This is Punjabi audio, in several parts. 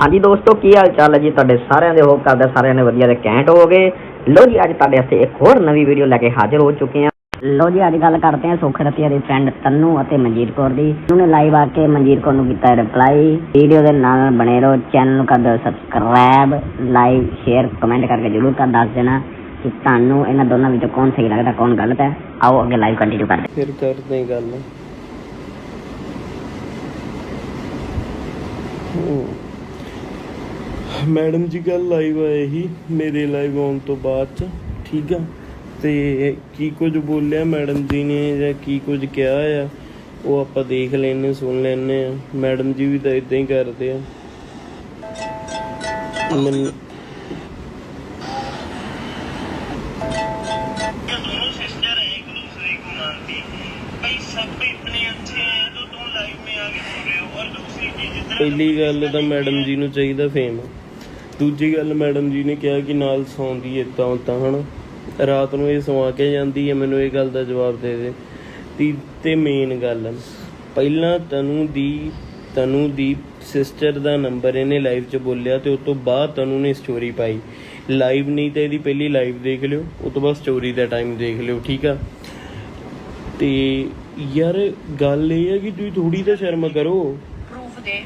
ਹਾਂਜੀ ਦੋਸਤੋ, ਕੀ ਹਾਲ ਚਾਲ ਹੈ ਜੀ ਤੁਹਾਡੇ ਸਾਰਿਆਂ ਦੇ? ਹੋਪ ਕਰਦਾ ਸਾਰਿਆਂ ਨੇ ਵਧੀਆ ਤੇ ਕੈਂਟ ਹੋਵੋਗੇ। ਲੋ ਜੀ, ਅੱਜ ਤੁਹਾਡੇ ਵਾਸਤੇ ਇੱਕ ਹੋਰ ਨਵੀਂ ਵੀਡੀਓ ਲੈ ਕੇ ਹਾਜ਼ਰ ਹੋ ਚੁੱਕੇ ਹਾਂ। ਲੋ ਜੀ, ਅੱਜ ਗੱਲ ਕਰਦੇ ਹਾਂ ਸੁਖ ਰਤੀਆ ਦੀ ਫਰੈਂਡ ਤੰਨੂ ਅਤੇ ਮਨਜੀਤ ਕੌਰ ਦੀ। ਉਹਨੇ ਲਾਈਵ ਆ ਕੇ ਮਨਜੀਤ ਕੌਰ ਨੂੰ ਕੀਤਾ ਰਿਪਲਾਈ ਵੀਡੀਓ ਦੇ ਨਾਲ ਬਣੇ ਰਹੋ ਚੈਨਲ ਨੂੰ ਕਰ ਦਿਓ ਸਬਸਕ੍ਰਾਈਬ ਲਾਈਕ ਸ਼ੇਅਰ ਕਮੈਂਟ ਕਰਕੇ ਜਰੂਰ ਕਰ ਦੱਸ ਦੇਣਾ ਕਿ ਤੁਹਾਨੂੰ ਇਹਨਾਂ ਦੋਨਾਂ ਵਿੱਚੋਂ ਕੌਣ ਸਹੀ ਲੱਗਦਾ, ਕੌਣ ਗਲਤ ਹੈ। ਆਓ ਅੱਗੇ ਲਾਈਵ ਕੰਟੀਨਿਊ ਕਰਦੇ ਫਿਰ ਕਰਦੇ ਹਾਂ ਗੱਲ। ਮੈਡਮ ਜੀ ਗੱਲ ਲਾਈਵ ਆਏ ਸੀ ਮੇਰੇ ਲਾਈਵ ਆਉਣ ਤੋਂ ਬਾਅਦ ਚ ਠੀਕ ਆ? ਤੇ ਕੀ ਕੁਝ ਬੋਲਿਆ ਮੈਡਮ ਜੀ ਨੇ ਜਾਂ ਕੀ ਕੁਝ ਕਿਹਾ ਆ ਉਹ ਆਪਾਂ ਦੇਖ ਲੈਣੇ ਸੁਣ ਲੈਣੇ ਆ। ਮੈਡਮ ਜੀ ਵੀ ਤਾਂ ਇਦਾਂ ਹੀ ਕਰਦੇ ਆ। ਪਹਿਲੀ ਗੱਲ ਤਾਂ ਮੈਡਮ ਜੀ ਨੂੰ ਚਾਹੀਦਾ ਫੇਮ ਦੂਜੀ ਗੱਲ ਮੈਡਮ ਜੀ ਨੇ ਕਿਹਾ ਕਿ ਨਾਲ ਸੌਂਦੀ ਏਦਾਂ ਉਦਾਂ ਹਨ? ਰਾਤ ਨੂੰ ਇਹ ਸਵਾ ਕੇ ਜਾਂਦੀ ਹੈ ਮੈਨੂੰ ਇਹ ਗੱਲ ਦਾ ਜਵਾਬ ਦੇ ਦੇ। ਤੀ ਤੇ ਮੇਨ ਗੱਲ ਪਹਿਲਾਂ ਤਨੂ ਦੀ ਤਨੂ ਦੀ ਸਿਸਟਰ ਦਾ ਨੰਬਰ ਇਹਨੇ ਲਾਈਵ 'ਚ ਬੋਲਿਆ ਤੇ ਉਸ ਤੋਂ ਬਾਅਦ ਤਨੂ ਨੇ ਸਟੋਰੀ ਪਾਈ। ਲਾਈਵ ਨਹੀਂ ਤੇ ਇਹਦੀ ਪਹਿਲੀ ਲਾਈਵ ਦੇਖ ਲਿਓ ਉਸ ਤੋਂ ਬਾਅਦ ਸਟੋਰੀ ਦਾ ਟਾਈਮ ਦੇਖ ਲਿਓ ਠੀਕ ਆ? ਤੇ ਯਾਰ ਗੱਲ ਇਹ ਹੈ ਕਿ ਤੁਸੀਂ ਥੋੜੀ ਤਾਂ ਸ਼ਰਮ ਕਰੋ। ਪ੍ਰੂਫ ਦੇ।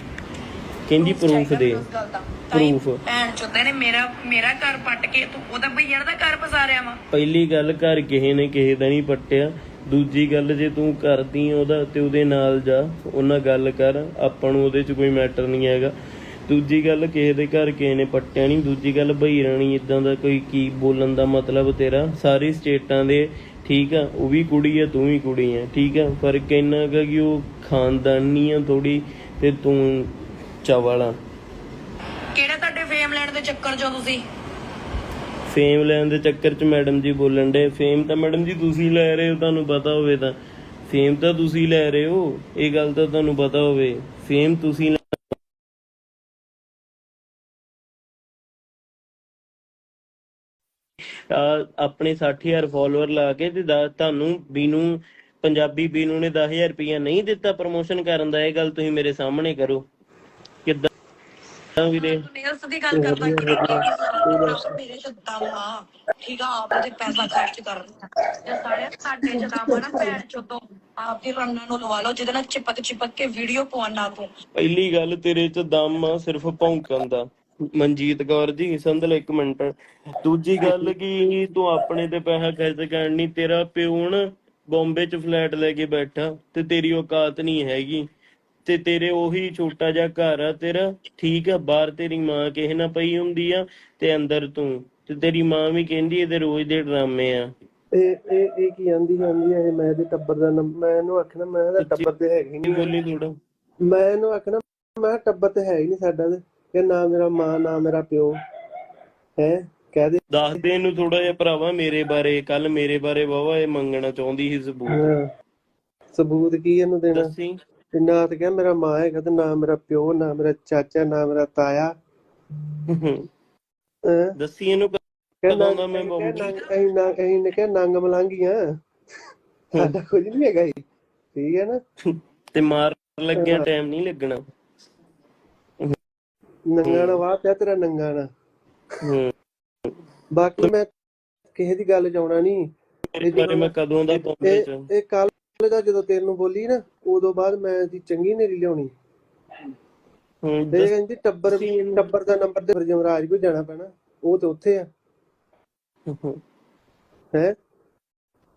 ਕਹਿੰਦੀ ਪ੍ਰੂਫ ਦਾ। ਤਾਈ Proof। ਭੈਣ ਚੋਦੇ ਨੇ ਮੇਰਾ ਮੇਰਾ ਘਰ ਪੱਟ ਕੇ ਤੂੰ ਉਹਦਾ ਭਈਆ ਦਾ ਘਰ ਪਸਾਰਿਆ ਵਾ। ਪਹਿਲੀ ਗੱਲ ਘਰ ਕਿਸੇ ਨੇ ਕਿਸੇ ਦਾ ਨਹੀਂ ਪੱਟਿਆ। ਦੂਜੀ ਗੱਲ ਜੇ ਤੂੰ ਕਰਦੀ ਆਂ ਉਹਦਾ ਤੇ ਉਹਦੇ ਨਾਲ ਜਾ। ਉਹਨਾਂ ਗੱਲ ਕਰ ਆਪਾਂ ਨੂੰ ਉਹਦੇ 'ਚ ਕੋਈ ਮੈਟਰ ਨਹੀਂ ਹੈਗਾ। ਦੂਜੀ ਗੱਲ ਕਿਸੇ ਦੇ ਘਰ ਕਿਸੇ ਨੇ ਪੱਟਿਆ ਨਹੀਂ। ਦੂਜੀ ਗੱਲ ਭਈ ਰਾਣੀ ਇਦਾਂ ਦਾ ਕੋਈ ਕੀ ਬੋਲਣ ਦਾ ਮਤਲਬ ਤੇਰਾ? ਸਾਰੀ ਸਟੇਟਾਂ ਦੇ ਠੀਕ ਆ ਉਹ ਵੀ ਕੁੜੀ ਆ ਤੂੰ ਵੀ ਕੁੜੀ ਆ ਠੀਕ ਆ? ਫ਼ਰਕ ਇੰਨਾ ਕੁ ਕਿ ਉਹ ਖਾਨਦਾਨੀ ਆ ਥੋੜੀ ਤੇ ਤੂੰ ਚਵਲ ਆ। ਫੇਮ ਲੈਣ ਦੇ ਚੱਕਰ ਚੋਂ ਤੁਸੀਂ? ਫੇਮ ਲੈਣ ਦੇ ਚੱਕਰ 'ਚ ਮੈਡਮ ਜੀ ਬੋਲਣ ਦੇ ਫੇਮ ਤਾਂ ਮੈਡਮ ਜੀ ਤੁਸੀਂ ਲੈ ਰਹੇ ਹੋ, ਤੁਹਾਨੂੰ ਪਤਾ ਹੋਵੇ ਤਾਂ। ਫੇਮ ਤਾਂ ਤੁਸੀਂ ਲੈ ਰਹੇ ਹੋ, ਇਹ ਗੱਲ ਤਾਂ ਤੁਹਾਨੂੰ ਪਤਾ ਹੋਵੇ। ਫੇਮ ਤੁਸੀਂ ਆਪਣੇ 60000 ਫਾਲੋਅਰ ਲਾ ਕੇ ਤੇ ਤੁਹਾਨੂੰ ਬੀਨੂ, ਪੰਜਾਬੀ ਬੀਨੂ ਨੇ 10000 ਰੁਪਇਆ ਨਹੀਂ ਦਿੱਤਾ ਪ੍ਰਮੋਸ਼ਨ ਕਰਨ ਦਾ, ਇਹ ਗੱਲ ਤੁਸੀਂ ਮੇਰੇ ਸਾਹਮਣੇ ਕਰੋ। ਵੀਰੇ ਨੇਲਸ ਦੀ ਗੱਲ ਕਰਦਾ ਕਿ ਮੇਰੇ ਤੇ ਦਮ ਆ ਠੀਕ ਆ ਆਪ ਤੇ ਪੈਸਾ ਖਰਚ ਕਰ ਇਹ ਸਾਰੇ ਸਾਡੇ ਆ ਨਾ ਭੈਣ ਚੋਦੋ ਆਪ ਦੀ ਰੰਨਾਂ ਨੂੰ ਲਵਾ ਲਓ ਜਿਹਦੇ ਨਾਲ ਚਿਪਕ ਚਿਪਕ ਕੇ ਵੀਡੀਓ ਪਾਉਣਾ ਤੂੰ ਪਹਿਲੀ ਗੱਲ ਤੇਰੇ ਚ ਦਮ ਆ ਸਿਰਫ ਭੌਂਕਣ ਦਾ। ਮਨਜੀਤ ਕੌਰ ਜੀ ਸੰਦਲ ਇੱਕ ਮਿੰਟ। ਦੂਜੀ ਗੱਲ ਕੀ ਤੂੰ ਆਪਣੇ ਤੇ ਪੈਸਾ ਖਰਚ ਕਰਨ ਨਹੀਂ ਤੇਰਾ ਨਾ ਬੰਬੇ ਚ ਫਲੈਟ ਲੈ ਕੇ ਬੈਠਾ ਤੇ ਤੇਰੀ ਔਕਾਤ ਨਹੀਂ ਹੈਗੀ। ਤੇ ਤੇਰੇ ਉਹੀ ਛੋਟਾ ਜਿਹਾ ਘਰ ਆ ਤੇਰਾ ਠੀਕ ਆ ਬਾਹਰ ਤੇਰੀ ਮਾਂ ਕਿਸੇ ਨਾਲ ਪਈ ਹੁੰਦੀ ਆ ਤੇ ਅੰਦਰ ਤੂੰ ਤੇ ਤੇਰੀ ਮਾਂ ਵੀ ਕਹਿੰਦੀ ਇਹਦੇ ਰੋਜ਼ ਦੇ ਡਰਾਮੇ ਆ। ਇਹ ਇਹ ਇਹ ਕੀ ਆਂਦੀ ਆਂਦੀ ਹੈ ਮੈਂ ਇਹਦੇ ਟੱਬਰ ਦਾ ਮੈਂ ਇਹਨੂੰ ਆਖਣਾ ਮੈਂ ਇਹਦਾ ਟੱਬਰ ਤੇ ਹੈਗਾ ਹੀ ਨਹੀਂ ਬੋਲੀ ਥੋੜਾ ਮੈਂ ਇਹਨੂੰ ਆਖਣਾ ਮੈਂ ਟੱਬਰ ਤੇ ਹੈ ਹੀ ਨਹੀਂ ਸਾਡਾ ਤੇ ਕਿ ਨਾ ਮੇਰਾ ਮਾਂ ਨਾ ਮੇਰਾ ਪਿਓ ਹੈ ਕਹਿ ਦੇ। ਦੱਸ ਦੇ ਇਹਨੂੰ ਥੋੜਾ ਜਿਹਾ ਭਰਾਵਾ ਮੇਰੇ ਬਾਰੇ ਕੱਲ ਮੇਰੇ ਬਾਰੇ ਵਾਵਾ ਇਹ ਮੰਗਣਾ ਚਾਹੁੰਦੀ ਸੀ ਸਬੂਤ। ਸਬੂਤ ਕੀ ਇਹਨੂੰ ਦੇਣਾ? ਦੱਸੀ। ਤੇ ਨਾ ਤੇ ਕਿਹਾ ਮੇਰਾ ਮਾਂ ਹੈਗਾ ਤੇ ਨਾ ਮੇਰਾ ਪਿਓ ਨਾ ਮੇਰਾ ਚਾਚਾ ਨਾ ਮੇਰਾ ਤਾਇਆ। ਦੱਸੀ ਇਹਨੂੰ ਕਹਿੰਦਾ ਕਦੋਂ ਦਾ ਮੈਂ ਬੰਬ ਅਸੀਂ ਨਾ ਅਸੀਂ ਨੇ ਕਿਹਾ ਨੰਗ ਮਲੰਗੀਆਂ। ਸਾਡਾ ਕੁਝ ਨਹੀਂ ਹੈਗਾ ਜੀ ਠੀਕ ਹੈ ਨਾ? ਤੇ ਮਾਰ ਲੱਗਿਆ ਟਾਈਮ ਨਹੀਂ ਲੱਗਣਾ। ਨੰਗਾ ਨਾ ਵਾਹ ਪਿਆ ਤੇਰਾ ਨੰਗਾ ਨਾ ਹੂੰ। ਬਾਕੀ ਮੈਂ ਕਿਸੇ ਦੀ ਗੱਲ ਚਾਉਣਾ ਨਹੀਂ। ਮੈਂ ਕਦੋਂ ਦਾ ਬੰਬੇ ਚ ਇਹ ਇਹ ਕੱਲ ਦਾ ਜਦੋਂ ਤੈਨੂੰ ਬੋਲੀ ਨਾ ਉਦੋਂ ਬਾਅਦ ਮੈਂ ਦੀ ਚੰਗੀ ਨੇਰੀ ਲਿਆਉਣੀ। ਹੂੰ ਤੇ ਕਹਿੰਦੀ ਟੱਬਰ ਟੱਬਰ ਦਾ ਨੰਬਰ ਤੇ ਜਮਰਾਜ ਕੋਈ ਜਾਣਾ ਪੈਣਾ। ਉਹ ਤੇ ਉੱਥੇ ਆ। ਹੈ।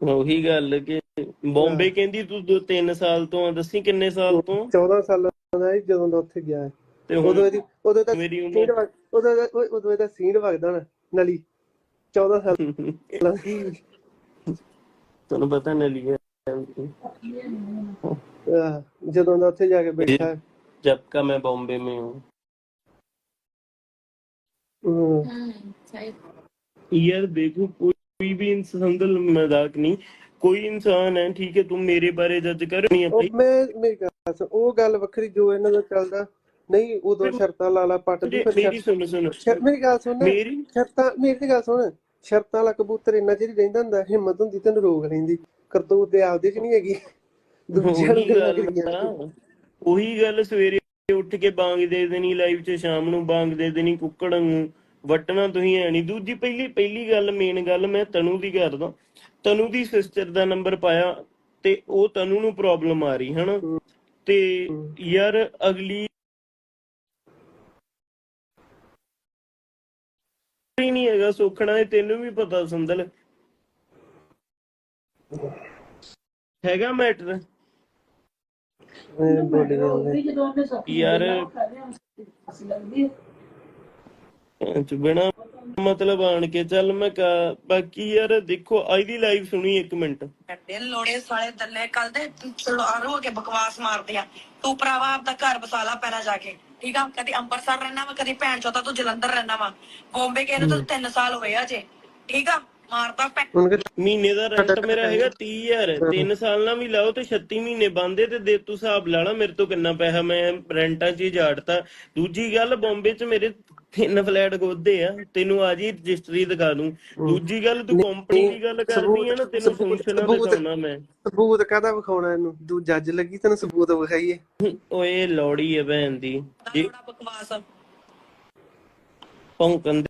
ਉਹੀ ਗੱਲ ਕਿ ਬੰਬੇ ਕਹਿੰਦੀ ਤੂੰ ਦੋ ਤਿੰਨ ਸਾਲ ਤੋਂ ਆ ਦੱਸੀ ਕਿੰਨੇ ਸਾਲ ਤੋਂ? 14 ਸਾਲਾਂ ਦਾ ਜਦੋਂ ਦਾ ਉੱਥੇ ਗਿਆ। ਹੈ। ਤੇ ਉਦੋਂ ਇਹਦੀ ਉਦੋਂ ਤਾਂ ਮੇਰੀ ਉਮਰ ਉਦੋਂ ਦਾ- ਉਦੋਂ ਉਦੋਂ ਇਹਦਾ ਸੀਂਡ ਵਗਦਾ ਨਾ ਨਲੀ। 14 ਸਾਲ ਦਾ। ਤੁਹਾਨੂੰ ਪਤਾ ਨਾ ਲਿਆ ਆਹ, ਜਦੋਂ ਦਾ ਉੱਥੇ ਜਾ ਕੇ ਬੈਠਾ जब का मैं बॉम्बे में हूँ ਹਮ, यार देखो कोई भी इंसान का मजाक नहीं कोई इंसान है ठीक है तुम मेरे बारे जज कर नहीं ਉਹ भाई ਮੈਂ ਮੇਰੀ ਗੱਲ ਸੁਣ, ਉਹ ਗੱਲ ਵੱਖਰੀ ਜੋ ਇਹਨਾਂ ਦਾ ਚੱਲਦਾ ਨਹੀਂ ਉਦੋਂ ਸ਼ਰਤਾਂ ਲਾ ਲਾ ਪੱਟ ਦੀ मेरी ਫਿਰ मेरी सुनो सुनो ਸ਼ਰ- ਮੇਰੀ ਗੱਲ ਸੁਣ ਨਾ, मेरी ਸ਼ਰਤਾਂ ਮੇਰੀ ਤੇ ਗੱਲ ਸੁਣ ਸ਼ਰਤਾਂ ਵਾਲਾ ਕਬੂਤਰ ਇੰਨਾ ਚਿਰ ਹੀ ਰਹਿੰਦਾ ਹੁੰਦਾ ਹਿੰਮਤ ਹੁੰਦੀ ਤੈਨੂੰ ਰੋਕ ਲੈਂਦੀ ਕਰਤੂਤ ਤੇ ਆਪਦੇ ਚ ਨਹੀਂ ਹੈਗੀ। ਦੂਜਿਆਂ ਨੂੰ ਗੱਲਾਂ ਕਰੀਆਂ। ਉਹੀ ਗੱਲ ਸਵੇਰੇ ਉੱਠ ਕੇ ਬਾਂਗ ਦੇ ਦੇਣੀ ਲਾਈਵ 'ਚ ਸ਼ਾਮ ਨੂੰ ਬਾਂਗ ਦੇ ਦੇਣੀ ਕੁੱਕੜ ਨੂੰ ਵੱਟਣਾ ਤੁਸੀਂ ਐ ਨਹੀਂ ਦੂਜੀ ਪਹਿਲੀ ਪਹਿਲੀ ਗੱਲ ਮੇਨ ਗੱਲ ਮੈਂ ਤਨੂ ਦੀ ਕਰਦਾ। ਤਨੂ ਦੀ ਸਿਸਟਰ ਦਾ ਨੰਬਰ ਪਾਇਆ ਤੇ ਉਹ ਤਨੂ ਨੂੰ ਪ੍ਰੋਬਲਮ ਆ ਰਹੀ ਹਨਾ? ਤੇ ਯਾਰ ਅਗਲੀ ਨਹੀਂ ਹੈਗਾ ਸੋਖਣਾ ਇਹ ਤੈਨੂੰ ਵੀ ਪਤਾ ਸੰਦਲ। ਹੈਗਾ ਮੈਟਰ ਯਾਰ ਬਿਨਾ ਮਤਲਬ ਆਣ ਕੇ ਚੱਲ ਮੈਂ ਕਾ- ਬਾਕੀ ਯਾਰ ਦੇਖੋ ਅੱਜ ਦੀ ਲਾਈਵ ਸੁਣੀ ਇੱਕ ਮਿੰਟ। ਐਡੇ ਲੋੜੇ ਸਾਲੇ ਦੱਲੇ ਕੱਲ ਦੇ ਚੜਾਰੂ ਹੋ ਕੇ ਬਕਵਾਸ ਮਾਰਦੇ ਆ। ਤੂੰ ਭਰਾਵਾ ਆਪਦਾ ਘਰ ਬਸਾ ਲਾ ਪਹਿਲਾਂ ਜਾ ਕੇ ਠੀਕ ਆ? ਕਦੀ ਅੰਮ੍ਰਿਤਸਰ ਰਹਿਣਾ ਵਾ ਕਦੀ ਭੈਣ ਚੋਤਾ ਤੂੰ ਜਲੰਧਰ ਰਹਿਣਾ ਵਾ। ਬੰਬੇ ਗਏ ਨੂੰ ਤਾਂ 3 ਸਾਲ ਹੋਏ ਆ ਜੇ ਠੀਕ ਆ? ਮਾਰਦਾ ਮਹੀਨੇ ਦਾ ਰੈਂਟ ਮੇਰਾ ਹੈਗਾ। 30000 3 ਸਾਲ ਨਾਲ ਵੀ ਲਾਓ ਤੇ 36 ਮਹੀਨੇ ਬੰਦੇ ਤੇ ਦੇ ਤੂੰ ਹਿਸਾਬ ਲਾ ਲਾ ਮੇਰੇ ਤੋਂ ਕਿੰਨਾ ਪੈਸਾ ਮੈਂ ਰੈਂਟਾਂ 'ਚ ਹੀ ਝਾੜਤਾ ਦੂਜੀ ਗੱਲ ਬੰਬੇ 'ਚ ਮੇਰੇ ਤਿੰਨ ਫਲੈਟ ਗੋਦੇ ਆ। ਤੈਨੂੰ ਆ ਜੀ ਰਜਿਸਟਰੀ ਦਿਖਾ ਦੂੰ। ਦੂਜੀ ਗੱਲ ਤੂੰ ਕੰਪਨੀ ਦੀ ਗੱਲ ਕਰਦੀ ਆ ਨਾ ਤੈਨੂੰ ਫੰਕਸ਼ਨਾਂ ਦਿਖਾਉਣਾ ਮੈਂ। ਸਬੂਤ ਕਾਹਦਾ ਵਿਖਾਉਣਾ ਇਹਨੂੰ? ਤੂੰ ਜੱਜ ਲੱਗੀ ਤੈਨੂੰ ਸਬੂਤ ਵਿਖਾਈਏ। ਓਏ ਲੋੜੀ ਹੈ ਭੈਣ ਦੀ। ਬਕਵਾਸ ਭੌਂਕਣ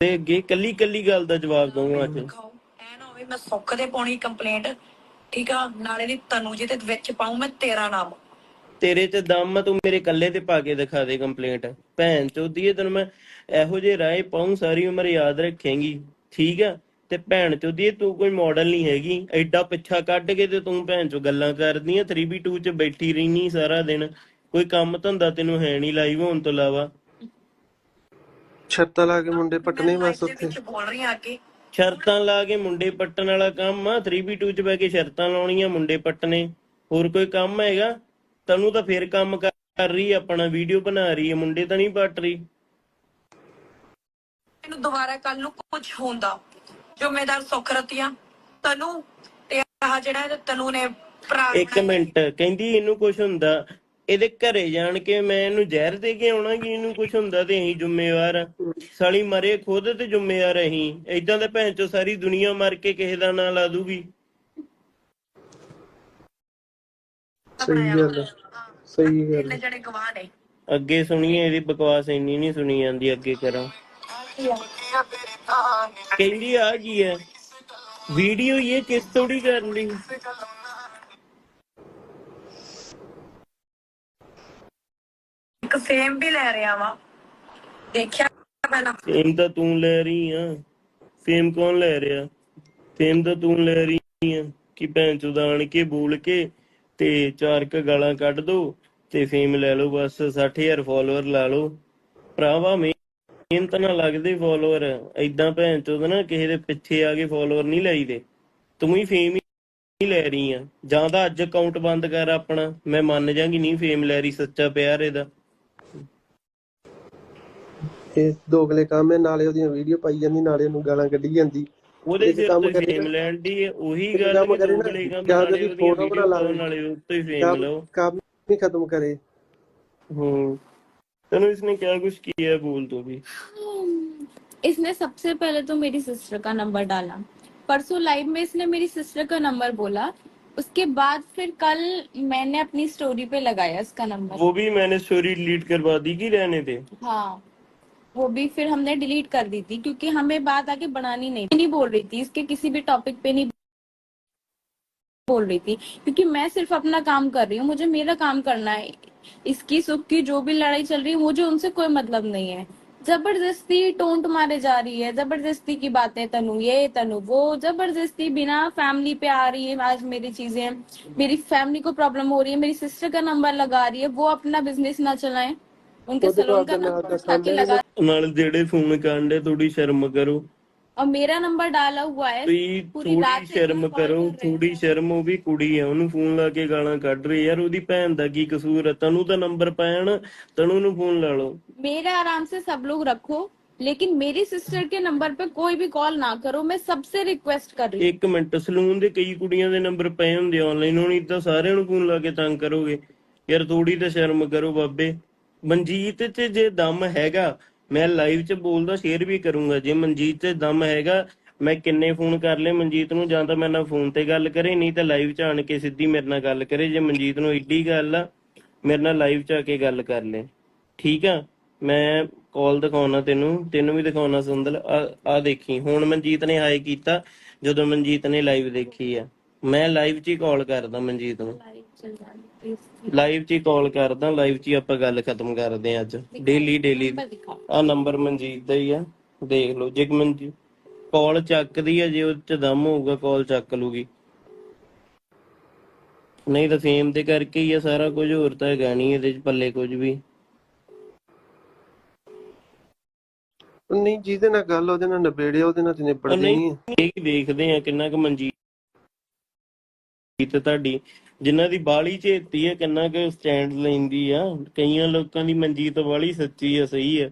ਦੇ ਅੱਗੇ ਕੱਲੀ ਕੱਲੀ ਗੱਲ ਦਾ ਜਵਾਬ ਦਊਂਗਾ ਅੱਜ। ਖਾਓ ਐ ਨਾ ਹੋਵੇ ਮੈਂ ਸੁੱਖ ਦੇ ਪਾਉਣੀ ਕੰਪਲੇਂਟ ਠੀਕ ਆ? ਨਾਲੇ ਦੀ ਤਨੂ ਜੀ ਤੇ ਵਿੱਚ ਪਾਉਂ ਮੈਂ ਤੇਰਾ ਨਾਮ। ਤੇਰੇ ਤੇ ਦਮ ਤੂੰ ਮੇਰੇ ਕੱਲੇ ਤੇ ਪਾ ਕੇ ਦਿਖਾ ਦੇ ਕੰਪਲੇਂਟ ਭੈਣ ਚੋਦੀਏ ਤੈਨੂੰ ਮੈਂ ਇਹੋ ਜਿਹੇ ਰਾਏ ਪਾਉਂ ਸਾਰੀ ਉਮਰ ਯਾਦ ਰੱਖੇਂਗੀ ਠੀਕ ਆ? ਤੇ ਭੈਣ ਚੋਦੀਏ ਤੂੰ ਕੋਈ ਮਾਡਲ ਨਹੀਂ ਹੈਗੀ। ਐਡਾ ਪਿੱਛਾ ਕੱਢ ਕੇ ਤੇ ਤੂੰ ਭੈਣ ਚੋ ਗੱਲਾਂ ਕਰਦੀ ਆ 3v2 ਚ ਬੈਠੀ ਰਹਿਨੀ ਸਾਰਾ ਦਿਨ। ਕੋਈ ਕੰਮ ਧੰਦਾ ਤੈਨੂੰ ਹੈ ਨਹੀਂ ਲਾਈਵ ਹੋਣ ਤੋਂ ਇਲਾਵਾ। ਛੱਤਾਂ ਲਾ ਕੇ ਮੁੰਡੇ ਪੱਟਣੇ ਮੈਂ ਬਸ ਉੱਥੇ। ਬੋਲ ਰਹੀ ਆ ਅੱਗੇ। ਸ਼ਰਤਾਂ ਲਾ ਕੇ ਮੁੰਡੇ ਪੱਟਣ ਵਾਲਾ ਕੰਮ ਆ 3v2 ਚ ਬਹਿ ਕੇ ਸ਼ਰਤਾਂ ਲਾਉਣੀਆਂ ਮੁੰਡੇ ਪੱਟਣੇ। ਹੋਰ ਕੋਈ ਕੰਮ ਹੈਗਾ? ਤੈਨੂੰ ਤਾਂ ਫੇਰ ਕੰਮ ਕਰ ਰਹੀ ਆਪਣਾ ਵੀਡੀਓ ਬਣਾ ਰਹੀ ਹੈ ਮੁੰਡੇ ਤਾਂ ਨਹੀਂ ਪੱਟ ਰਹੀ। ਮੈਨੂੰ ਦੁਬਾਰਾ ਕੱਲ ਨੂੰ ਕੁਝ ਹੁੰਦਾ। ਜ਼ਿੰਮੇਦਾਰ ਸੁੱਖ ਰਤੀਆ ਤਨੂ ਤੇ ਆਹ ਜਿਹੜਾ ਇਹਦਾ ਤਨੂ ਨੇ ਭਰਾ ਇੱਕ। ਮਿੰਟ ਕਹਿੰਦੀ ਇਹਨੂੰ ਕੁਝ ਹੁੰਦਾ। ਇਹਦੇ ਘਰੇ ਜਾਣ ਕੇ ਮੈਂ ਇਹਨੂੰ ਜ਼ਹਿਰ ਦੇ ਕੇ ਆਉਣਾ ਕਿ ਇਹਨੂੰ ਕੁਝ ਹੁੰਦਾ ਤੇ ਅਸੀਂ ਜ਼ਿੰਮੇਵਾਰ ਆ। ਸਾਲੀ ਮਰੇ ਖੁਦ ਤੇ ਜ਼ਿੰਮੇਵਾਰ ਅਸੀਂ। ਏਦਾਂ ਦੇ ਭੈਣ ਚੋ ਸਾਰੀ ਦੁਨੀਆ ਮਰ ਕੇ ਕਿਸੇ ਦਾ ਨਾਂ ਲਾ ਦੂਗੀ। ਸਹੀ ਗੱਲ ਸਹੀ ਗੱਲ ਜਣੇ ਗਵਾਹ ਨੇ। ਅੱਗੇ ਸੁਣੀਏ ਇਹਦੀ ਬਕਵਾਸ ਇੰਨੀ ਨਹੀਂ ਸੁਣੀ ਜਾਂਦੀ ਅੱਗੇ ਕਰਾਂ। ਕਹਿੰਦੀ ਆ ਕੀ ਹੈ ਵੀਡੀਓ ਇਹ ਕਿਸ ਥੋੜੀ ਕਰ ਲਈ ਇੱਕ ਫੇਮ ਵੀ ਲੈ ਰਿਹਾ ਵਾ। ਦੇਖਿਆ ਪਹਿਲਾਂ। ਫੇਮ ਤਾਂ ਤੂੰ ਲੈ ਰਹੀ ਆ। ਫੇਮ ਕੌਣ ਲੈ ਰਿਹਾ? ਫੇਮ ਤਾਂ ਤੂੰ ਲੈ ਰਹੀ ਆ ਕਿ ਭੈਣ ਚੋਦ ਆਣ ਕੇ ਬੋਲ ਕੇ ਤੇ ਚਾਰ ਕ ਗਾਲਾਂ ਕੱਢ ਦੋ ਤੇ ਫੇਮ ਲੈ ਲਓ, ਬਸ 60000 ਫਾਲੋਅਰ ਲਾ ਲਓ। ਭਰਾਵਾ, ਮਿਹਨਤ ਨਾਲ ਲੱਗਦੇ ਫਾਲੋਅਰ ਐਦਾਂ ਭੈਣ ਚੋਦ ਨਾ ਕਿਸੇ ਦੇ ਪਿੱਛੇ ਆ ਕੇ ਫਾਲੋਅਰ ਨਹੀਂ ਲਾਈਦੇ। ਤੂੰ ਹੀ ਫੇਮ ਹੀ ਲੈ ਰਹੀ ਆ। ਜਾਂ ਤਾਂ ਅੱਜ ਅਕਾਊਂਟ ਬੰਦ ਕਰ ਆਪਣਾ। ਮੈਂ ਮੰਨ ਜਾਗੀ ਨਹੀਂ ਫੇਮ ਲੈ ਰਹੀ, ਸੱਚਾ ਪਿਆਰ ਇਹਦਾ। ਇਹ ਦੋਗਲੇ ਕੰਮ ਹੈ ਨਾਲੇ ਉਹਦੀਆਂ ਵੀਡੀਓ ਪਾਈ ਜਾਂਦੀ ਨਾਲੇ ਉਹਨੂੰ ਗਾਲਾਂ ਕੱਢੀ ਜਾਂਦੀ ਉਹਦੇ ਇੱਕ ਸਿਰ ਕੰਮ ਤੇ ਕਰੀ ਫੇਮ ਨਾ। ਲੈਣ ਦੀ ਹੈ, ਉਹੀ ਇੱਕ ਗੱਲ ਕੰਮ ਕਿ ਕਰੀ ਨਾ, ਦੋਗਲੇ ਕੰਮ ਜਾਂ ਨਾਲੇ ਉਹਦੀ ਉਹਦੀਆਂ photo ਵੀਡੀਓ ਬਣਾ ਪਾਓ ਲਾ। ਨਾਲੇ ਉੱਤੇ ਫੇਮ ਕੰਮ ਲਓ ਕੰਮ ਨਹੀਂ ਖਤਮ ਕਰੇ हम्म तनु इसने क्या कुछ किया है बोल तो भी इसने सबसे पहले तो मेरी सिस्टर का नंबर डाला परसों लाइव में इसने मेरी सिस्टर का नंबर बोला उसके बाद फिर कल मैंने अपनी स्टोरी पे लगाया इसका नंबर वो भी मैंने स्टोरी डिलीट करवा दी कि रहने थे हाँ वो भी फिर हमने डिलीट कर दी थी क्योंकि हमें बात आगे बढ़ानी नहीं नहीं बोल रही थी इसके किसी भी टॉपिक पे नहीं बोल रही थी क्योंकि मैं सिर्फ़ अपना काम कर रही हूँ मुझे मेरा काम करना है। इसकी सुख की जो भी लड़ाई चल रही है मुझे उनसे कोई मतलब नहीं है। ज़बरदस्ती टोंट मारे जा रही है ज़बरदस्ती की बातें तनु ये तनु वो ज़बरदस्ती बिना फैमिली पे आ रही है आज मेरी चीज़ें। मेरी फैमिली को प्रॉब्लम हो रही है मेरी सिस्टर का नंबर लगा रही है वो अपना बिज़नेस ना चलाएँ। उनके सलून का नंबर लगा ਨਾਲ ਜਿਹੜੇ ਫੋਨ ਕਾਂਡੇ ਥੋੜੀ ਸ਼ਰਮ ਕਰੋ और मेरा नंबर डाला हुआ है ਤੁਸੀਂ पूरी रात ਥੋੜੀ से ਸ਼ਰਮ मैं कॉल ਕਰੋ कर रही ਥੋੜੀ हूँ। ਸ਼ਰਮ ਉਹ ਵੀ ਕੁੜੀ ਆ ਉਹਨੂੰ ਫੋਨ ਲਾ ਕੇ ਗਾਲਾਂ ਕੱਢ ਰਹੀ ਯਾਰ ਉਹਦੀ ਭੈਣ ਦਾ ਕੀ ਕਸੂਰ ਹੈ ਤੈਨੂੰ ਤਾਂ ਨੰਬਰ ਪੈਣ ਤੈਨੂੰ ਨੂੰ ਫੋਨ ਲਾ ਲਓ मेरे आराम से सब लोग रखो लेकिन मेरी सिस्टर के नंबर पे कोई भी कॉल ना करो मैं सबसे रिक्वेस्ट कर रही हूँ ਇੱਕ ਮਿੰਟ ਸਲੂਨ ਦੇ ਕਈ ਕੁੜੀਆਂ ਦੇ ਨੰਬਰ ਪਏ ਹੁੰਦੇ ਆਨਲਾਈਨ ਹੁਣ ਇਦਾਂ ਸਾਰਿਆਂ ਨੂੰ ਫੋਨ ਲਾ ਕੇ ਤੰਗ ਕਰੋਗੇ ਯਾਰ ਥੋੜੀ ਤਾਂ ਸ਼ਰਮ ਕਰੋ ਬਾਬੇ ਮਨਜੀਤ ਤੇ ਜੇ ਦਮ ਹੈਗਾ ਮੈਂ ਲਾਈਵ 'ਚ ਬੋਲਦਾ ਸ਼ੇਅਰ ਵੀ ਕਰੂੰਗਾ। ਜੇ ਮਨਜੀਤ ਤੇ ਦਮ ਹੈਗਾ, ਮੈਂ ਕਿੰਨੇ ਫੋਨ ਕਰ ਲਏ, ਮਨਜੀਤ ਨੂੰ ਜਾਂ ਤਾਂ ਮੇਰੇ ਨਾਲ ਫੋਨ ਤੇ ਗੱਲ ਕਰੇ, ਨਹੀਂ ਤਾਂ ਲਾਈਵ 'ਚ ਆਣ ਕੇ ਸਿੱਧੀ ਮੇਰੇ ਨਾਲ ਗੱਲ ਕਰੇ। ਜੇ ਮਨਜੀਤ ਨੂੰ ਇੱਡੀ ਗੱਲ ਆ, ਮੇਰੇ ਨਾਲ ਲਾਈਵ 'ਚ ਆ ਕੇ ਗੱਲ ਕਰ ਲੈ ਠੀਕ ਆ? ਮੈਂ ਕਾਲ ਦਿਖਾਉਣਾ ਤੈਨੂੰ ਤੈਨੂੰ ਵੀ ਦਿਖਾਉਣਾ ਸੰਦਲ। ਆ ਦੇਖੀ, ਹੁਣ ਮਨਜੀਤ ਨੇ ਹਾਈ ਕੀਤਾ, ਜਦੋਂ ਮਨਜੀਤ ਨੇ ਲਾਈਵ ਦੇਖੀ ਆ। ਮੈਂ ਲਾਈਵ 'ਚ ਹੀ ਕਾਲ ਕਰਦਾ ਮਨਜੀਤ ਨੂੰ। ਲਾਈਵ 'ਚ ਕਾਲ ਕਰਦਾ ਲਾਈਵ 'ਚ ਹੀ ਆਪਾਂ ਗੱਲ ਖਤਮ ਕਰਦੇ ਆ ਅੱਜ। ਡੇਲੀ ਡੇਲੀ ਆ ਨੰਬਰ ਮਨਜੀਤ ਦਾ ਹੀ ਆ। ਦੇਖ ਲਓ ਜੇ ਮਨਜੀਤ ਕਾਲ ਚੱਕਦੀ ਆ ਜੇ ਉਹ 'ਚ ਦਮ ਹੋਊਗਾ ਕਾਲ ਚੱਕ ਲੂਗੀ। ਨਹੀਂ ਤਾਂ ਫੇਮ ਦੇ ਕਰਕੇ ਹੀ ਆ ਸਾਰਾ ਕੁਝ ਹੋਰ ਤਾਂ ਹੈਗਾ ਨਹੀਂ ਇਹਦੇ 'ਚ ਪੱਲੇ ਕੁਝ ਵੀ। ਨਹੀਂ ਜਿਹਦੇ ਨਾਲ ਗੱਲ ਉਹਦੇ ਨਾਲ ਨਿਬੇੜਿਆ ਉਹਦੇ ਨਾਲ ਤੇ ਨਹੀਂ ਇਹ ਦੇਖਦੇ ਆ ਕਿੰਨਾ ਕੁ ਮਨਜੀਤ ਤੁਹਾਡੀ, ਜਿਨ੍ਹਾਂ ਦੀ ਬਾਲੀ ਝੇਤੀ ਆ ਕਿੰਨਾ ਕੁ ਸਟੈਂਡ ਲੈਂਦੀ ਆ? ਕਈਆਂ ਲੋਕਾਂ ਦੀ ਮਨਜੀਤ ਵਾਲੀ ਸੱਚੀ ਆ, ਸਹੀ ਆ?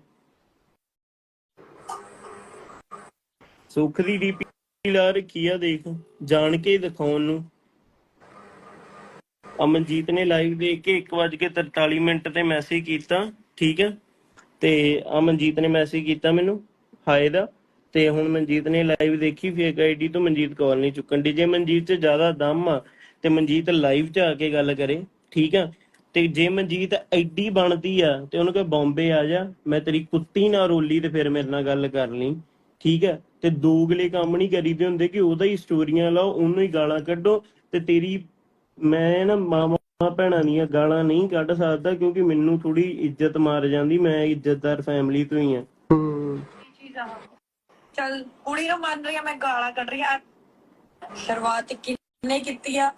ਸੁੱਖ ਦੀ ਡੀਪੀ ਲਾ ਰੱਖੀ ਆ, ਦੇਖ, ਜਾਣ ਕੇ ਦਿਖਾਉਣ ਨੂੰ। ਅਮਨਜੀਤ ਨੇ ਲਾਈਵ ਦੇਖ ਕੇ 1:43 ਮਿੰਟ ਤੇ ਮੈਸੇਜ ਕੀਤਾ, ਠੀਕ ਹੈ ਤੇ ਅਮਨਜੀਤ ਨੇ ਮੈਸੇਜ ਕੀਤਾ ਮੈਨੂੰ, ਹਾਏ ਦਾ। ਤੇ ਹੁਣ ਮਨਜੀਤ ਨੇ ਲਾਈਵ ਦੇਖੀ ਫੇਕ ਆਈਡੀ ਤੋਂ ਮਨਜੀਤ ਕਾਲ ਨਹੀਂ ਚੁੱਕਣ ਦੀ ਜੇ ਮਨਜੀਤ 'ਚ ਜ਼ਿਆਦਾ ਦਮ ਆ ਤੇ ਮਨਜੀਤ ਲਾਈਵ 'ਚ ਆ ਕੇ ਗੱਲ ਕਰੇ, ਠੀਕ ਆ? ਤੇ ਜੇ ਮਨਜੀਤ ਐਡੀ ਬਣਦੀ ਆ ਤੇ ਉਹਨੂੰ ਕਹੇ ਬੰਬੇ ਆ ਜਾ, ਮੈਂ ਤੇਰੀ ਕੁੱਤੀ ਨਾ ਰੋਲੀ ਤੇ ਫਿਰ ਮੇਰੇ ਨਾਲ ਗੱਲ ਕਰ ਲਈ, ਠੀਕ ਹੈ ਤੇ ਦੋਗਲੇ ਕੰਮ ਨਹੀਂ ਕਰੀਦੇ ਹੁੰਦੇ ਕਿ ਉਹਦਾ ਹੀ ਸਟੋਰੀਆਂ ਲਾਓ, ਉਹਨੂੰ ਹੀ ਗਾਲਾਂ ਕੱਢੋ ਤੇ ਤੇਰੀ ਮੈਂ ਨਾ ਮਾਮਾ ਭੈਣਾਂ ਦੀਆਂ ਗਾਲਾਂ ਨਹੀਂ ਕੱਢ ਸਕਦਾ ਕਿਉਂਕਿ ਮੈਨੂੰ ਥੋੜੀ ਇੱਜ਼ਤ ਮਾਰ ਜਾਂਦੀ, ਮੈਂ ਇੱਜ਼ਤਦਾਰ ਫੈਮਿਲੀ ਤੋਂ ਹੀ ਆ। ਹੂੰ ਚੱਲ, ਕੁੜੀ ਨੂੰ ਮੰਨ ਰਹੀ ਆ, ਮੈਂ ਗਾਲਾਂ ਕੱਢ ਰਹੀ ਆ। ਸ਼ੁਰੂਆਤ ਕਿੰਨੇ ਕੀਤੀ ਆ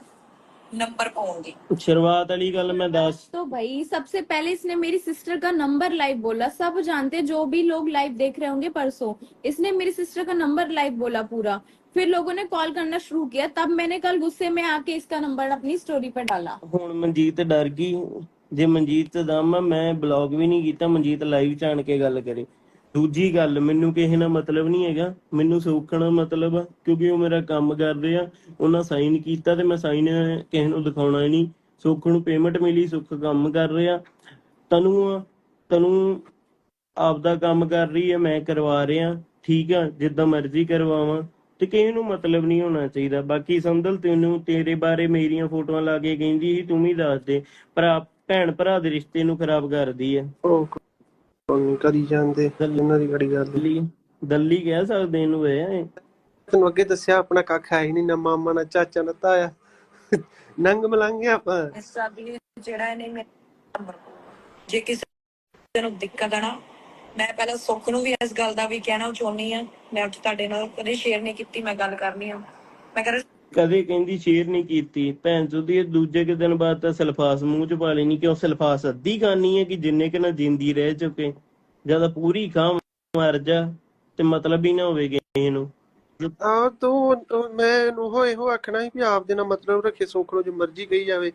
ਨੰਬਰ ਪਾਉਣ ਦੀ ਸ਼ੁਰੂਆਤ ਵਾਲੀ ਗੱਲ ਮੈਂ ਦੱਸ तो भाई सबसे पहले इसने मेरी सिस्टर का नंबर लाइव बोला सब जानते हैं, जो भी लोग लाइव देख रहे होंगे परसों इसने मेरी सिस्टर का नंबर लाइव बोला पूरा फिर लोगों ने कॉल करना शुरू किया तब मैंने कल गुस्से में आके इसका नंबर अपनी स्टोरी पर डाला ਹੁਣ ਮਨਜੀਤ ਡਰ ਗਈ ਜੇ ਮਨਜੀਤ ਤੇ ਦਮ ਆ ਮੈਂ ਬਲੌਗ ਵੀ ਨਹੀਂ ਕੀਤਾ ਮਨਜੀਤ ਲਾਈਵ ਚ ਆਣ ਕੇ ਗੱਲ ਕਰੇ ਦੂਜੀ ਗੱਲ, ਮੈਨੂੰ ਕਿਸੇ ਨਾਲ ਮਤਲਬ ਨਹੀਂ ਹੈਗਾ। ਮੈਨੂੰ ਸੌਖਣਾ ਮਤਲਬ ਆ, ਕਿਉਂਕਿ ਉਹ ਮੇਰਾ ਕੰਮ ਕਰਦੇ ਆ। ਉਹਨਾਂ ਸਾਈਨ ਕੀਤਾ ਤੇ ਮੈਂ ਸਾਈਨ ਕਿਸੇ ਨੂੰ ਦਿਖਾਉਣਾ ਹੀ ਨਹੀਂ। ਸੁੱਖ ਨੂੰ ਪੇਮੈਂਟ ਮਿਲੀ, ਸੁੱਖ ਕੰਮ ਕਰ ਰਿਹਾ। ਤਨੂੰ ਆ, ਤਨੂੰ ਆਪਦਾ ਕੰਮ ਕਰ ਰਹੀ ਹੈ ਮੈਂ ਕਰਵਾ ਰਿਹਾ। ਠੀਕ ਆ, ਜਿੱਦਾਂ ਮਰਜ਼ੀ ਕਰਵਾਵਾਂ। ਤੇ ਕਿਸੇ ਨੂੰ ਮਤਲਬ ਨਹੀਂ ਹੋਣਾ ਚਾਹੀਦਾ। ਬਾਕੀ ਸੰਦਲ ਤੈਨੂੰ, ਤੇਰੇ ਬਾਰੇ ਮੇਰੀਆਂ ਫੋਟੋਆਂ ਲਾ ਕੇ ਕਹਿੰਦੀ ਸੀ, ਤੂੰ ਵੀ ਦੱਸ ਦੇ। ਭਰਾ, ਭੈਣ ਭਰਾ ਦੇ ਰਿਸ਼ਤੇ ਨੂੰ ਖਰਾਬ ਕਰਦੀ ਹੈ ਉਹ ਕੋਈ ਕਰੀ ਜਾਂਦੇ ਇਹਨਾਂ ਦੀ ਬੜੀ ਗੱਲ। ਦੱਲੀ ਦੱਲੀ ਕਹਿ ਸਕਦੇ ਇਹਨੂੰ ਏ ਤੈਨੂੰ ਅੱਗੇ ਦੱਸਿਆ ਆਪਣਾ ਕੱਖ ਹੈ ਹੀ ਨਹੀਂ ਨਾ ਮਾਮਾ ਨਾ ਚਾਚਾ ਨਾ ਤਾਇਆ। ਨੰਗ ਮਲੰਗੇ ਆਪਾਂ। ਵੀ ਜਿਹੜਾ ਇਹਨੇ ਮੇਰੇ ਨੰਬਰ ਜੇ ਕਿਸੇ ਨੂੰ ਦਿੱਕਤ ਆ ਨਾ ਮੈਂ ਪਹਿਲਾਂ ਸੁੱਖ ਨੂੰ ਵੀ ਇਸ ਗੱਲ ਦਾ ਵੀ ਕਹਿਣਾ ਚਾਹੁੰਦੀ ਆ। ਮੈਂ ਅੱਜ ਤੁਹਾਡੇ ਨਾਲ ਕਦੇ ਸ਼ੇਅਰ ਨਹੀਂ ਕੀਤੀ ਮੈਂ ਗੱਲ ਕਰਨੀ ਆ। ਮੈਂ ਕਰ ਕਦੇ ਕਹਿੰਦੀ ਸ਼ੇਅਰ ਨਹੀਂ ਕੀਤੀ। ਭੈਣ ਚੋਦੀ ਦੂਜੇ ਕੁ ਦਿਨ ਬਾਅਦ ਤਾਂ ਸਲਫਾਸ ਮੂੰਹ ਚ ਪਾ ਲੈਣੀ ਕਿਉਂ ਸਲਫਾਸ ਅੱਧੀ ਖਾਣੀ ਹੈ ਕਿ ਜਿੰਨੇ ਕਿ ਨਾ ਜਿੰਦੀ ਰਹਿ ਚੁੱਕੇ। ਜਦ ਪੂਰੀ ਖਾਂ ਮਰ ਜਾ ਤੇ ਮਤਲਬ ਹੀ ਨਾ ਹੋਵੇ ਕਿਸੇ ਨੂੰ। ਆ ਤੂੰ ਮੈਂ ਇਹਨੂੰ ਹੋਏ ਹੋ ਆਖਣਾ ਸੀ ਵੀ ਆਪ ਦੇ ਨਾਲ ਮਤਲਬ ਰੱਖੇ ਸੁੱਖ ਨੂੰ ਜੋ ਮਰਜ਼ੀ ਕਹੀ ਜਾਵੇ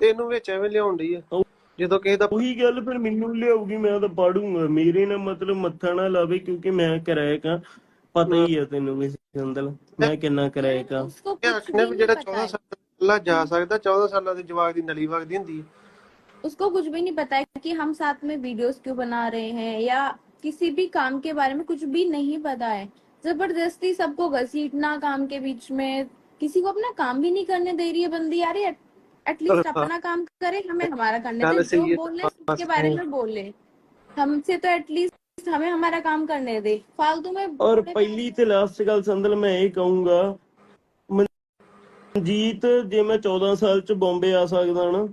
ਤੇ ਇਹਨੂੰ ਵਿੱਚ ਐਵੇਂ ਲਿਆਉਣ ਡਈ ਆ। ਜਦੋਂ ਕਿਸੇ ਦਾ ਉਹੀ ਗੱਲ ਫਿਰ ਮੈਨੂੰ ਲਿਆਉਗੀ ਮੈਂ ਤਾਂ ਪੜੂੰਗਾ ਮੇਰੇ ਨਾਲ ਮਤਲਬ ਮੱਥਾ ਨਾ ਲਾਵੇ ਕਿਉਂਕਿ ਮੈਂ ਕਿਰਾਏ ਕਾ ਪਤਾ ਹੀ ਹੈ ਤੈਨੂੰ ਵੀ ਸੰਦਲ ਮੈਂ ਕਿੰਨਾ ਕਿਰਾਏ ਕਾ उसको ਇਹ कुछ ਆਖਣਾ भी ਵੀ नहीं ਜਿਹੜਾ पता 14 है ਸਾਲ ਪਹਿਲਾਂ ਜਾ ਸਕਦਾ 14 ਸਾਲਾਂ ਦੇ ਜਵਾਕ ਦੀ ਨਲੀ ਵਗਦੀ ਹੁੰਦੀ ਹੈ उसको कुछ भी नहीं पता है कि हम साथ में वीडियोस क्यों बना रहे हैं या किसी भी काम के बारे में कुछ भी नहीं पता है जबरदस्ती सबको घसीटना काम के बीच में किसी को अपना काम भी नहीं करने दे रही है बंदी यार एटलीस्ट अपना काम करे हमें हमारा करने चल दे सही जो है, बोल रहे बस उसके बारे है। में बोल ले हमसे तो एटलीस्ट हमें हमारा काम करने दे फालतू में ਔਰ बड़े- ਪਹਿਲੀ ਤੇ ਲਾਸਟ ਗੱਲ ਸੰਦਲ ਮੈਂ ਇਹ ਕਹੂੰਗਾ ਮਨਜੀਤ ਜੇ ਮੈਂ 14 ਸਾਲ ਚ ਬੰਬੇ ਆ ਸਕਦਾ ਨਾ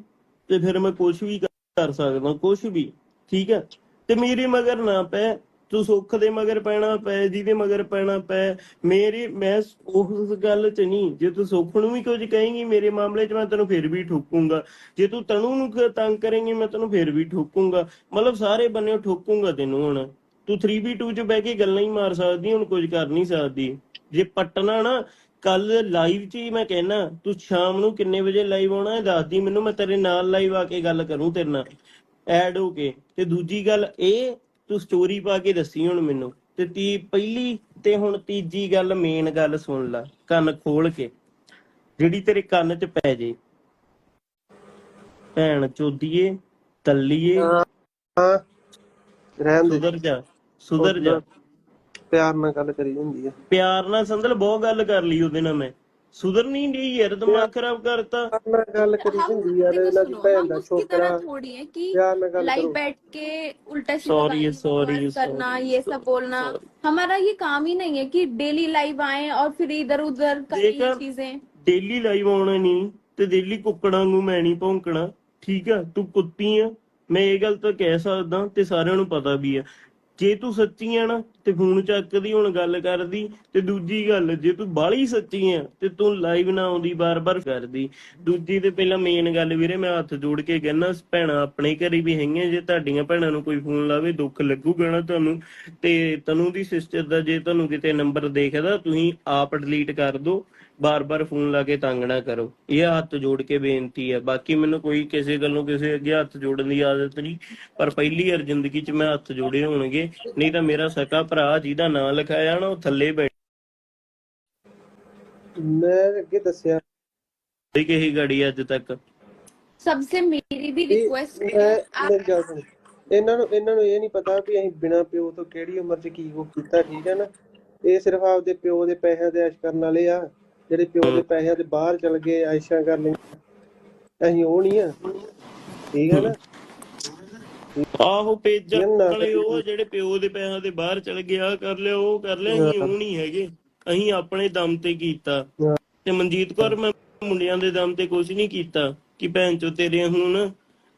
ਤੇ ਫਿਰ ਮੈਂ ਕੁਝ ਵੀ ਕਰ ਸਕਦਾ ਕੁਝ ਵੀ ਠੀਕ ਹੈ ਤੇ ਮੇਰੇ ਮਗਰ ਨਾ ਪੈ ਤੂੰ ਸੁੱਖ ਦੇ ਮਗਰ ਪੈਣਾ ਪੈ ਜਿਹਦੇ ਮਗਰ ਪੈਣਾ ਪੈ ਮੇਰੇ ਮੈਂ ਉਸ ਗੱਲ ਚ ਨਹੀਂ ਜੇ ਤੂੰ ਸੁੱਖ ਨੂੰ ਵੀ ਕੁਝ ਕਹੇਂਗੀ ਮੇਰੇ ਮਾਮਲੇ ਚ ਮੈਂ ਤੈਨੂੰ ਫਿਰ ਵੀ ਠੋਕੂੰਗਾ ਜੇ ਤੂੰ ਤਨੂ ਨੂੰ ਕ- ਤੰਗ ਕਰੇਂਗੀ ਮੈਂ ਤੈਨੂੰ ਫਿਰ ਵੀ ਠੋਕੂੰਗਾ ਮਤਲਬ ਸਾਰੇ ਬੰਨਿਓ ਠੋਕੂੰਗਾ ਤੈਨੂੰ ਹੁਣ ਤੂੰ 3v2 ਚ ਬਹਿ ਕੇ ਗੱਲਾਂ ਹੀ ਮਾਰ ਸਕਦੀ ਹੁਣ ਕੁਝ ਕਰ ਨਹੀਂ ਸਕਦੀ। ਜੇ ਪਟਣਾ ਨਾ ਕੱਲ ਲਾਈਵ 'ਚ ਹੀ ਮੈਂ ਕਹਿਣਾ ਤੂੰ ਸ਼ਾਮ ਨੂੰ ਕਿੰਨੇ ਵਜੇ ਲਾਈਵ ਆਉਣਾ ਹੈ ਦੱਸਦੀ ਮੈਨੂੰ ਮੈਂ ਤੇਰੇ ਨਾਲ ਲਾਈਵ ਆ ਕੇ ਗੱਲ ਕਰੂੰ ਤੇਰੇ ਨਾਲ। ਐਡ ਹੋ ਕੇ। ਤੇ ਦੂਜੀ ਗੱਲ ਇਹ ਤੂੰ ਸਟੋਰੀ ਪਾ ਕੇ ਦੱਸੀ ਹੁਣ ਮੈਨੂੰ। ਤੇ ਤੀ ਪਹਿਲੀ ਤੇ ਹੁਣ ਤੀਜੀ ਗੱਲ ਮੇਨ ਗੱਲ ਸੁਣ ਲੈ ਕੰਨ ਖੋਲ ਕੇ। ਜਿਹੜੀ ਤੇਰੇ ਕੰਨ 'ਚ ਪੈ ਜੇ। ਭੈਣ ਚੋਦੀਏ ਤੱਲੀਏ। ਹਾਂ। ਰਹਿਣ ਦੇ। ਸੁਧਰ ਜਾ। ਸੁਧਰ ਜਾ ਪਿਆਰ ਨਾਲ ਗੱਲ ਕਰੀ ਹੁੰਦੀ ਆ ਪਿਆਰ ਨਾਲ ਸੰਦਲ ਬਹੁਤ ਗੱਲ ਕਰ ਲਈ ਉਹਦੇ ਨਾਲ ਮੈਂ ਸੁਧਰ ਨਹੀਂ ਰਹੀ ਯਾਰ ਦਿਮਾਗ ਖਰਾਬ ਕਰਤਾ ਪਿਆਰ ਨਾਲ ਗੱਲ ਕਰੀ हम ਹੁੰਦੀ ਯਾਰ देखो ਇਹਨਾਂ ਦੀ सुनो ਭੈਣ हम ਦਾ उसकी ਛੋਕਰਾ तरह थोड़ी है कि ਪਿਆਰ ਨਾਲ ਗੱਲ लाइव ਕਰੋ बैठ के उल्टा सीधा Sorry, गाली sorry, बकवास करना sorry, ये सब बोलना हमारा ये काम ही नहीं है कि डेली लाइव आए और फिर इधर उधर करें ये देख, चीजें ਡੇਲੀ ਲਾਈਵ ਆਉਣਾ ਨਹੀਂ ਤੇ ਡੇਲੀ ਕੁੱਕੜਾਂ ਨੂੰ ਮੈਂ ਨਹੀਂ ਭੌਂਕਣਾ ਠੀਕ ਆ ਤੂੰ ਕੁੱਤੀ ਆ ਮੈਂ ਇਹ ਗੱਲ ਤਾਂ ਕਹਿ ਸਕਦਾ ਤੇ ਸਾਰਿਆਂ ਨੂੰ ਪਤਾ ਵੀ ਆ ਜੇ ਤੂੰ ਸੱਚੀ ਆ ਨਾ, ਤੇ ਫੋਨ ਚੱਕਦੀ ਹੁਣ ਗੱਲ ਕਰਦੀ, ਤੇ ਦੂਜੀ ਗੱਲ, ਜੇ ਤੂੰ ਬਾਹਲੀ ਸੱਚੀ ਆ, ਤੇ ਤੂੰ ਲਾਈਵ ਨਾ ਆਉਂਦੀ, ਬਾਰ-ਬਾਰ ਕਰਦੀ। ਦੂਜੀ ਤੇ ਪਹਿਲਾਂ ਮੇਨ ਗੱਲ ਵੀਰੇ, ਮੈਂ ਹੱਥ ਜੋੜ ਕੇ ਕਹਿੰਦਾ, ਭੈਣਾਂ ਆਪਣੇ ਘਰੇ ਵੀ ਹੈਗੀਆਂ, ਜੇ ਤੁਹਾਡੀਆਂ ਭੈਣਾਂ ਨੂੰ ਕੋਈ ਫੋਨ ਲਾਵੇ, ਦੁੱਖ ਲੱਗੂਗਾ ਨਾ ਤੁਹਾਨੂੰ। ਤੇ ਤਨੂ ਦੀ ਸਿਸਟਰ ਦਾ ਜੇ ਤੁਹਾਨੂੰ ਕਿਤੇ ਨੰਬਰ ਦੇਖਦਾ, ਤੁਸੀਂ ਆਪ ਡਿਲੀਟ ਕਰ ਦਿਓ ਬਾਰ-ਬਾਰ ਫੋਨ ਲਾ ਕੇ ਤੰਗ ਨਾ ਕਰੋ। ਇਹ ਹੱਥ ਜੋੜ ਕੇ ਬੇਨਤੀ ਹੈ। ਬਾਕੀ ਮੈਨੂੰ ਕੋਈ ਕਿਸੇ ਗੱਲੋਂ ਕਿਸੇ ਅੱਗੇ ਹੱਥ ਜੋੜਨ ਦੀ ਆਦਤ ਨਹੀਂ। ਪਰ ਪਹਿਲੀ ਵਾਰ ਜ਼ਿੰਦਗੀ 'ਚ ਮੈਂ ਹੱਥ ਜੋੜੇ ਹੋਣਗੇ। ਨਹੀਂ ਤਾਂ ਮੇਰਾ ਸਕਾ ਭਰਾ ਜਿਹਦਾ ਨਾਂ ਲਿਖਾਇਆ ਜਾਣਾ ਉਹ ਥੱਲੇ ਬੈਠ ਮੈਂ ਅੱਗੇ ਦੱਸਿਆ। ਕੋਈ ਕਹੀ ਗੜੀ ਅੱਜ ਤੱਕ। ਸਭ ਸੇ ਮੇਰੀ ਵੀ ਰਿਕੁਐਸਟ ਹੈ ਇਹਨਾਂ ਨੂੰ ਇਹਨਾਂ ਨੂੰ ਇਹ ਨਹੀਂ ਪਤਾ ਵੀ ਅਸੀਂ ਬਿਨਾ ਪਿਓ ਤੋਂ ਕਿਹੜੀ ਉਮਰ 'ਚ ਕੀ ਉਹ ਕੀਤਾ ਠੀਕ ਹੈ ਨਾ? ਇਹ ਸਿਰਫ ਆਪਦੇ ਪਿਓ ਦੇ ਪੈਸਿਆਂ ਤੇ ਐਸ਼ ਕਰਨ ਵਾਲੇ ਆ। ਜਿਹੜੇ ਪਿਓ ਦੇ ਪੈਸਿਆਂ ਤੇ ਬਾਹਰ ਚਲ ਗਏ ਐਸ਼ਾਂ ਕਰ ਲਈਆਂ। ਅਸੀਂ ਉਹ ਨਹੀਂ ਆ। ਠੀਕ ਹੈ ਨਾ? ਆਹੋ ਪੇਜਾਂ ਵਾਲੇ ਉਹ ਜਿਹੜੇ ਪਿਓ ਦੇ ਪੈਸਿਆਂ ਦੇ ਬਾਹਰ ਚਲ ਗਏ ਆ ਕਰ ਲਿਆ ਉਹ ਕਰ ਲਿਆ ਅਸੀਂ ਉਹ ਨਹੀਂ ਹੈਗੇ। ਅਸੀਂ ਆਪਣੇ ਦਮ ਤੇ ਕੀਤਾ। ਤੇ ਮਨਜੀਤ ਕੌਰ ਮੈਂ ਮੁੰਡਿਆਂ ਦੇ ਦਮ ਤੇ ਕੁਝ ਨਹੀਂ ਕੀਤਾ। ਕਿ ਭੈਣ ਚੋ ਤੇਰੇ ਹੁਣ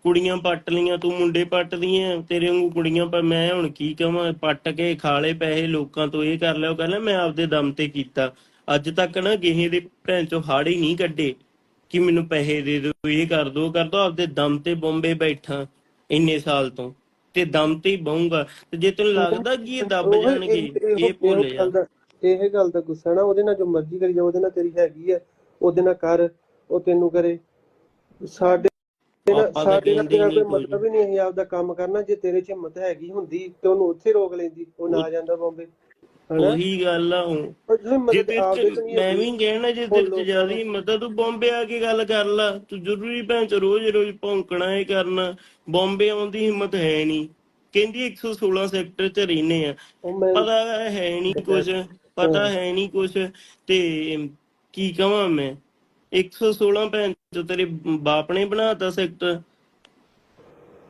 ਕੁੜੀਆਂ ਪੱਟ ਲੀਆਂ ਤੂੰ ਮੁੰਡੇ ਪੱਟਦੀਆਂ ਤੇਰੇ ਵਾਂਗੂ ਕੁੜੀਆਂ ਪਰ ਮੈਂ ਹੁਣ ਕੀ ਕਹਾਂ ਪੱਟ ਕੇ ਖਾਲੇ ਪੈਸੇ ਲੋਕਾਂ ਤੋਂ ਇਹ ਕਰ ਲਿਆ ਉਹ ਕਹਿੰਦਾ ਮੈਂ ਆਪਦੇ ਦਮ ਤੇ ਕੀਤਾ। ਅੱਜ ਤੱਕ ਨਾ ਕਿਸੇ ਦੇ ਭੈਣ ਚੋ ਹਾੜੇ ਨਹੀਂ ਕੱਢੇ ਕਿ ਮੈਨੂੰ ਪੈਸੇ ਦੇ ਦਿਓ ਇਹ ਕਰ ਦੋ ਕਰ ਦੋ ਆਪਦੇ ਦਮ ਤੇ ਬੰਬੇ ਬੈਠਾ ਇੰਨੇ ਸਾਲ ਤੋਂ ਤੇ ਦਮ ਤੇ ਹੀ ਬਹੂੰਗਾ ਤੇ ਜੇ ਤੈਨੂੰ ਲੱਗਦਾ ਕਿ ਇਹ ਦੱਬ ਜਾਣਗੇ ਇਹੋ- ਭੁੱਲ ਜਾ ਇਹ ਗੱਲ ਦਾ ਗੁੱਸਾ ਨਾ ਉਹਦੇ ਨਾਲ ਜੋ ਮਰਜ਼ੀ ਕਰੀ ਜਾ ਉਹਦੇ ਨਾਲ ਤੇਰੀ ਹੈਗੀ ਆ ਉਹਦੇ ਨਾਲ ਕਰ ਉਹ ਤੈਨੂੰ ਕਰੇ ਸਾਡੇ ਸਾਡੇ ਨਾਲ ਤੇਰਾ ਕੋਈ। ਮਤਲਬ ਹੀ ਨਹੀਂ ਅਸੀਂ ਆਪਦਾ ਕੰਮ ਕਰਨਾ ਜੇ ਤੇਰੇ 'ਚ ਹਿੰਮਤ ਹੈਗੀ ਹੁੰਦੀ ਤੇ ਉਹਨੂੰ ਉੱਥੇ ਰੋਕ ਲੈਂਦੀ ਉਹ ਨਾ ਜਾਂਦਾ ਬੰਬੇ ਉਹੀ ਗੱਲ ਆ ਹੁਣ। ਜੇ ਤੋਂ ਮੈਂ ਵੀ ਕਹਿਣਾ ਜੇ ਤੇਰੇ ਚ ਹਿੰਮਤ ਆ ਤੂੰ ਬੰਬੇ ਆ ਕੇ ਗੱਲ ਕਰ ਲਾ। ਤੂੰ ਜ਼ਰੂਰੀ ਭੈਣ ਚ ਰੋਜ਼ ਰੋਜ਼ ਭੌਂਕਣਾ ਇਹ ਕਰਨਾ। ਬੰਬੇ ਆਉਣ ਦੀ ਹਿੰਮਤ ਹੈ ਨਹੀਂ ਕਹਿੰਦੀ 116 ਸੈਕਟਰ ਚ ਰਹਿੰਦੇ ਆ। ਪਤਾ ਹੈ ਨਹੀਂ ਕੁਝ ਪਤਾ ਹੈ। ਨਹੀਂ ਕੁਝ ਤੇ ਕੀ ਕਹਾਂ ਮੈਂ? 116 ਭੈਣ ਚ ਤੇਰੇ ਬਾਪ ਨੇ ਬਣਾਤਾ ਸੈਕਟਰ।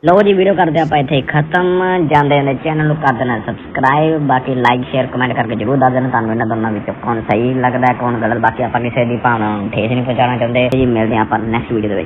ਲਓ ਜੀ, ਵੀਡੀਓ ਕਰਦੇ ਆਪਾਂ ਇੱਥੇ ਖਤਮ। ਜਾਂਦੇ ਜਾਂਦੇ ਚੈਨਲ ਨੂੰ ਕਰ ਦੇਣਾ ਸਬਸਕ੍ਰਾਈਬ ਬਾਕੀ ਲਾਈਕ ਸ਼ੇਅਰ ਕਮੈਂਟ ਕਰਕੇ ਜਰੂਰ ਦੱਸ ਦੇਣਾ ਤੁਹਾਨੂੰ ਇਹਨਾਂ ਦੋਨਾਂ ਵਿੱਚੋਂ ਕੌਣ ਸਹੀ ਲੱਗਦਾ, ਕੌਣ ਗਲਤ। ਬਾਕੀ ਆਪਾਂ ਕਿਸੇ ਦੀ ਭਾਵਨਾ ਨੂੰ ਠੇਸ ਨਹੀਂ ਪਹੁੰਚਾਉਣਾ ਚਾਹੁੰਦੇ। ਜੀ, ਮਿਲਦੇ ਹਾਂ ਆਪਾਂ ਨੈਕਸਟ ਵੀਡੀਓ ਦੇ ਵਿੱਚ।